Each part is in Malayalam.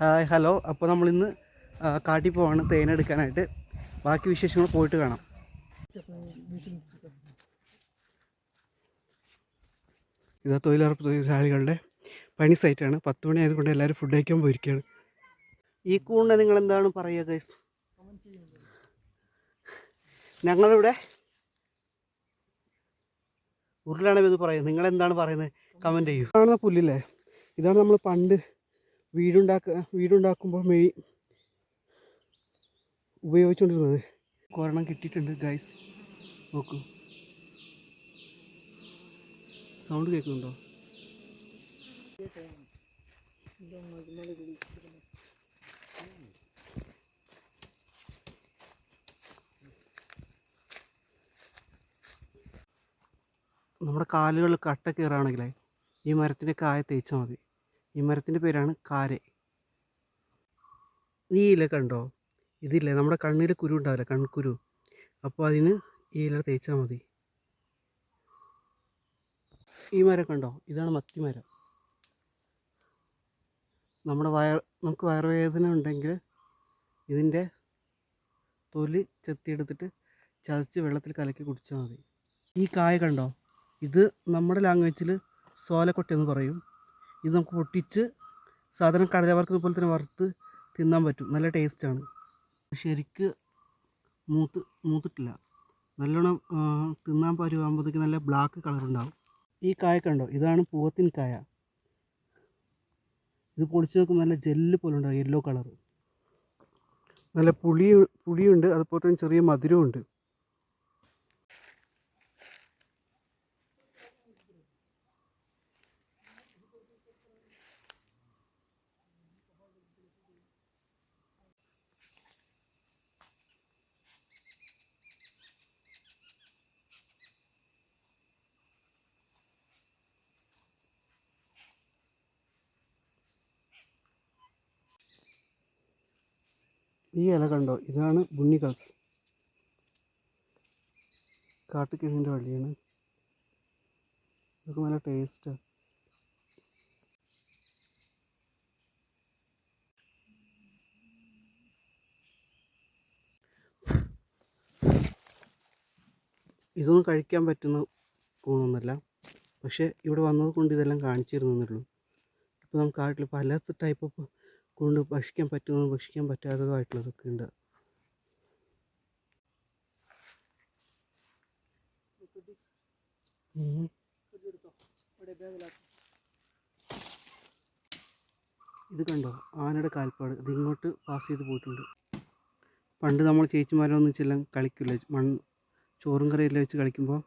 Hi hello. അപ്പോൾ നമ്മളിന്ന് കാട്ടിൽ പോവാണ് തേനെടുക്കാനായിട്ട് ബാക്കി വിശേഷങ്ങൾ പോയിട്ട് കാണാം. ഇതാ തൊഴിലുറപ്പ് തൊഴിലാളികളുടെ പണി സൈറ്റാണ്. പത്ത് മണി ആയതുകൊണ്ട് എല്ലാവരും ഫുഡ് കഴിക്കാൻ പോയിരിക്കുകയാണ്. ഈ കൂണിനെ നിങ്ങൾ എന്താണ് പറയുക ഗൈസ് ഞങ്ങളിവിടെ ഉരുളാണ് ഇത് പറയുന്നത്. നിങ്ങൾ എന്താണ് പറയുന്നത്? കമന്റ് ചെയ്യൂ. കാണുന്ന പുല്ലില്ലേ? ഇതാണ് നമ്മൾ പണ്ട് വീടുണ്ടാക്ക വീടുണ്ടാക്കുമ്പോൾ മെഴി ഉപയോഗിച്ചുകൊണ്ടിരുന്നത് കൊരണം കിട്ടിയിട്ടുണ്ട് ഗൈസ് നോക്കൂ. സൗണ്ട് കേൾക്കുന്നുണ്ടോ? നമ്മുടെ കാലുകൾ കട്ട കയറുകയാണെങ്കിലേ ഈ മരത്തിന്റെ കായ തേച്ചാൽ മതി. ഈ മരത്തിന്റെ പേരാണ് കാരെ. ഈ ഇല കണ്ടോ? ഇതില്ലേ നമ്മുടെ കണ്ണിൽ കുരു ഉണ്ടാവില്ല കൺകുരു. അപ്പോൾ അതിന് ഈ ഇല തേച്ചാൽ മതി. ഈ മരം കണ്ടോ? ഇതാണ് മത്തി മരം. നമ്മുടെ വയർ നമുക്ക് വയറുവേദന ഉണ്ടെങ്കിൽ ഇതിന്റെ തൊലി ചെത്തിയെടുത്തിട്ട് ചതച്ച് വെള്ളത്തിൽ കലക്കി കുടിച്ചാൽ മതി. ഈ കായ കണ്ടോ? ഇത് നമ്മുടെ ലാംഗ്വേജിൽ സോലക്കൊട്ട എന്ന് പറയും. ഇത് നമുക്ക് പൊട്ടിച്ച് സാധാരണ വറുക്കുന്ന പോലെ തന്നെ വറുത്ത് തിന്നാൻ പറ്റും. നല്ല ടേസ്റ്റാണ് ശരിക്ക് മൂത്ത് മൂത്തിട്ടില്ല. നല്ലോണം തിന്നാൻ പരുവാകുമ്പോഴത്തേക്ക് നല്ല ബ്ലാക്ക് കളർ ഉണ്ടാവും. ഈ കായ കണ്ടോ? ഇതാണ് പൂവത്തിൻ കായ. ഇത് പൊളിച്ച് നോക്കുമ്പോൾ നല്ല ജെല്ല് പോലെ ഉണ്ടാവും യെല്ലോ കളർ നല്ല പുളി പുളിയുണ്ട് അതുപോലെ തന്നെ ചെറിയ മധുരമുണ്ട് ഈ ഇല കണ്ടോ? ഇതാണ് ബുണ്ണികൾസ് കാട്ടുകിഴങ്ങിന്റെ വള്ളിയാണ് ഇതൊക്കെ നല്ല ടേസ്റ്റാണ് ഇതൊന്നും കഴിക്കാൻ പറ്റുന്ന കൂണൊന്നുമല്ല പക്ഷേ ഇവിടെ വന്നത് കൊണ്ട് ഇതെല്ലാം കാണിച്ചിരുന്നുള്ളൂ ഇപ്പോൾ നമുക്ക് കാട്ടിൽ പല ടൈപ്പ് ഓഫ് കൊണ്ട് ഭക്ഷിക്കാൻ പറ്റുന്നതും ഭക്ഷിക്കാൻ പറ്റാത്തതുമായിട്ടുള്ളതൊക്കെ ഉണ്ട്. ഇത് കണ്ടോ ആനയുടെ കാൽപ്പാട്. ഇത് ഇങ്ങോട്ട് പാസ് ചെയ്ത് പോയിട്ടുണ്ട്. പണ്ട് നമ്മൾ ചേച്ചിമാരൊന്നും ചെല്ലാം കളിക്കില്ല? മൺ ചോറും കറിയെല്ലാം വെച്ച് കളിക്കുമ്പോൾ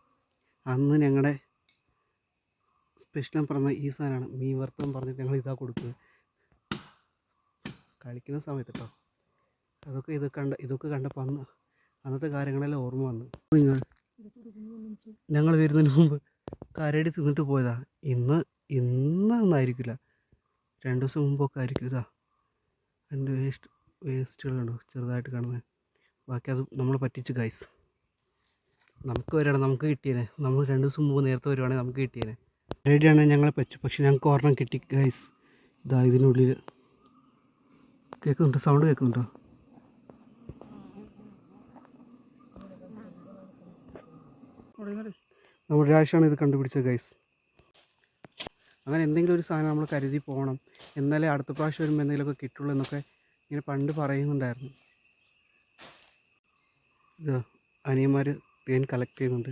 അന്ന് ഞങ്ങളുടെ സ്പെഷ്യലും പറഞ്ഞ ഈ സാധനമാണ്. മീൻ വറുത്തം പറഞ്ഞിട്ട് ഞങ്ങൾ ഇതാ കൊടുക്കുക കളിക്കുന്ന സമയത്ത് കേട്ടോ അതൊക്കെ ഇത് കണ്ട ഇതൊക്കെ കണ്ടപ്പോൾ അന്ന് അന്നത്തെ കാര്യങ്ങളെല്ലാം ഓർമ്മ വന്നു. നിങ്ങൾ ഞങ്ങൾ വരുന്നതിന് മുമ്പ് കരടി തിന്നിട്ട് പോയതാ. ഇന്ന് ഇന്നൊന്നായിരിക്കില്ല രണ്ട് ദിവസം മുമ്പൊക്കെ ആയിരിക്കും ഇതാ. എന്റെ വേസ്റ്റ് വേസ്റ്റുകളുണ്ടോ ചെറുതായിട്ട് കാണുന്നത് ബാക്കി അത് നമ്മൾ പറ്റിച്ച് ഗൈസ് നമുക്ക് വരണം നമുക്ക് കിട്ടിയേനെ. നമ്മൾ രണ്ട് ദിവസം മുമ്പ് നേരത്തെ വരുവാണെങ്കിൽ നമുക്ക് കിട്ടിയേനെ. റെഡിയാണ് ഞങ്ങളെ പറ്റു പക്ഷെ ഞങ്ങൾക്ക് ഒരെണ്ണം കിട്ടി ഗൈസ് ഇതാ ഇതിനുള്ളിൽ കേൾക്കുന്നുണ്ടോ? സൗണ്ട് കേൾക്കുന്നുണ്ടോ? നമ്മൾ രാശാണ് ഇത് കണ്ടുപിടിച്ചത് ഗൈസ് അങ്ങനെ എന്തെങ്കിലും ഒരു സാധനം നമ്മൾ കരുതി പോകണം. എന്നാലേ അടുത്ത പ്രാവശ്യം വരുമ്പോൾ എന്തെങ്കിലുമൊക്കെ കിട്ടുള്ളൂ എന്നൊക്കെ ഇങ്ങനെ പണ്ട് പറയുന്നുണ്ടായിരുന്നു. ഇത് അനിയന്മാർ തേൻ കളക്ട് ചെയ്യുന്നുണ്ട്.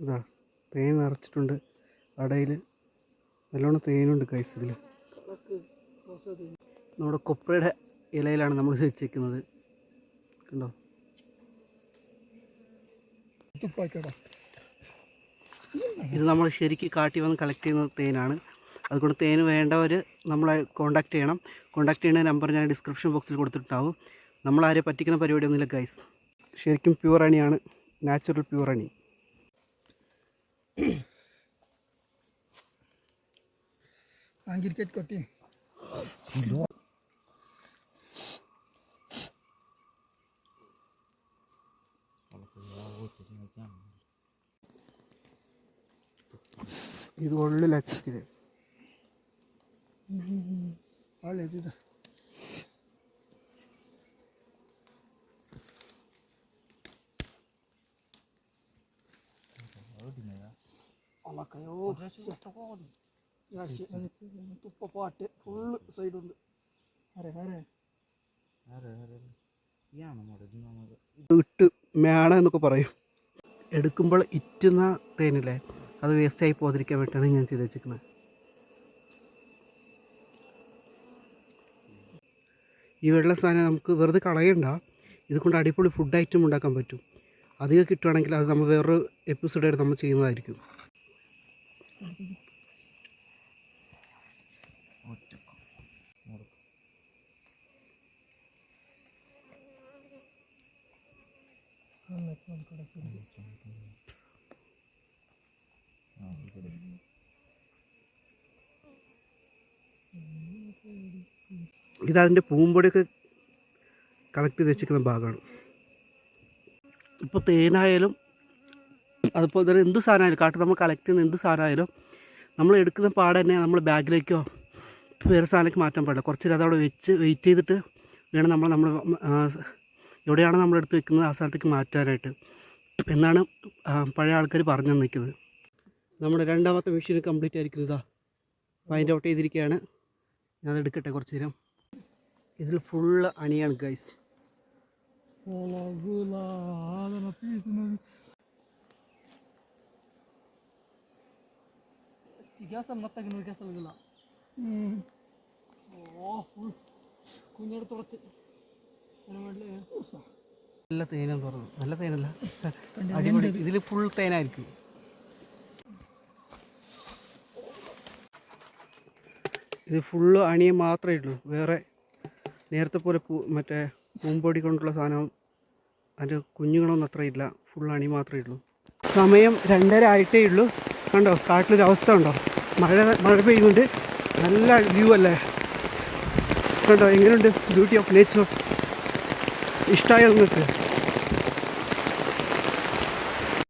ഇതാ തേൻ നിറച്ചിട്ടുണ്ട് അടയിൽ നല്ലോണം തേനുണ്ട് കൈസ് ഇതിൽ നമ്മുടെ കൊപ്രയുടെ ഇലയിലാണ് നമ്മൾ വെച്ചേക്കുന്നത് കണ്ടോ? ഇത് നമ്മൾ ശരിക്ക് കാട്ടി വന്ന് കളക്ട് ചെയ്യുന്ന തേനാണ്. അതുകൊണ്ട് തേന് വേണ്ടവർ നമ്മളെ കോൺടാക്ട് ചെയ്യണം. കോൺടാക്ട് ചെയ്യുന്ന നമ്പർ ഞാൻ ഡിസ്ക്രിപ്ഷൻ ബോക്സിൽ കൊടുത്തിട്ടുണ്ടാവും. നമ്മളാരെ പറ്റിക്കുന്ന പരിപാടിയൊന്നുമില്ല ഗൈസ് ശരിക്കും പ്യൂർ അണിയാണ്. നാച്ചുറൽ പ്യൂർ അണി. ആങ്കിരിക്കറ്റ് കൊട്ടി ഇത് ಒಳ್ಳೆ ಲೆಕ್ಕಕ್ಕಿದೆ ಒಳ್ಳೆ ಇದಿದೆ ತುಪ್ಪ ಪಾಟೆ ಫುಲ್ ಸೈಡ್ ಒಂದು ಅರೆ ಅರೆ ഇട്ട് മേണ എന്നൊക്കെ പറയും. എടുക്കുമ്പോൾ ഇറ്റുന്ന തേനില്ലേ അത് വേസ്റ്റായി പോകാതിരിക്കാൻ വേണ്ടിയിട്ടാണ് ഞാൻ ചെയ്ത് വെച്ചിരിക്കുന്നത് ഈ വെള്ള സാധനം നമുക്ക് വെറുതെ കളയണ്ട. ഇത് കൊണ്ട് അടിപൊളി ഫുഡ് ഐറ്റം ഉണ്ടാക്കാൻ പറ്റും. അധികം കിട്ടുവാണെങ്കിൽ അത് നമ്മൾ വേറൊരു എപ്പിസോഡായിട്ട് നമ്മൾ ചെയ്യുന്നതായിരിക്കും. ഇതതിന്റെ പൂമ്പൊടിയൊക്കെ കളക്ട് ചെയ്ത് വെച്ചിരിക്കുന്ന ഭാഗമാണ്. ഇപ്പോൾ തേനായാലും അതുപോലെ തന്നെ എന്ത് സാധനമായാലും കാട്ടിൽ നമ്മൾ കളക്ട് ചെയ്യുന്ന എന്ത് സാധനമായാലും നമ്മൾ എടുക്കുന്ന പാടെ തന്നെ നമ്മൾ ബാഗിലേക്കോ വേറെ സാധനത്തേക്ക് മാറ്റാൻ പാടില്ല. കുറച്ച് നേരം അതവിടെ വെച്ച് വെയിറ്റ് ചെയ്തിട്ട് വേണം നമ്മൾ നമ്മൾ എവിടെയാണ് നമ്മൾ എടുത്ത് വെക്കുന്നത് ആ സ്ഥലത്തേക്ക് മാറ്റാനായിട്ട്. എന്നാണ് പഴയ ആൾക്കാർ പറഞ്ഞു നിൽക്കുന്നത് നമ്മുടെ രണ്ടാമത്തെ മെഷീൻ കംപ്ലീറ്റ് ആയിരിക്കുന്നതാ ഫൈൻഡ് ഔട്ട് ചെയ്തിരിക്കുകയാണ്. ഞാനത് എടുക്കട്ടെ കുറച്ച് നേരം. ഇതിൽ ഫുള്ള് അണിയാണ് ഗൈസ് നല്ല തേനും തുറന്നു നല്ല തേനല്ല. അടിപൊളി. ഇതിൽ ഫുൾ തേനായിരിക്കും. ഇത് ഫുള്ള് അണിയെ മാത്രമേ ഉള്ളൂ വേറെ നേരത്തെ പോലെ പൂ മറ്റേ പൂമ്പൊടി കൊണ്ടുള്ള സാധനം അതിന്റെ കുഞ്ഞുങ്ങളൊന്നും അത്ര ഇല്ല. ഫുൾ അണി മാത്രമേ ഉള്ളൂ. സമയം രണ്ടര ആയിട്ടേ ഉള്ളൂ. കണ്ടോ കാട്ടിലൊരു അവസ്ഥ ഉണ്ടോ? മഴ മഴ പെയ്യുന്നുണ്ട്. നല്ല വ്യൂ അല്ലേ? കണ്ടോ എങ്ങനെയുണ്ട് ബ്യൂട്ടി ഓഫ് നേച്ചർ ഇഷ്ടമായ നിങ്ങൾക്ക്?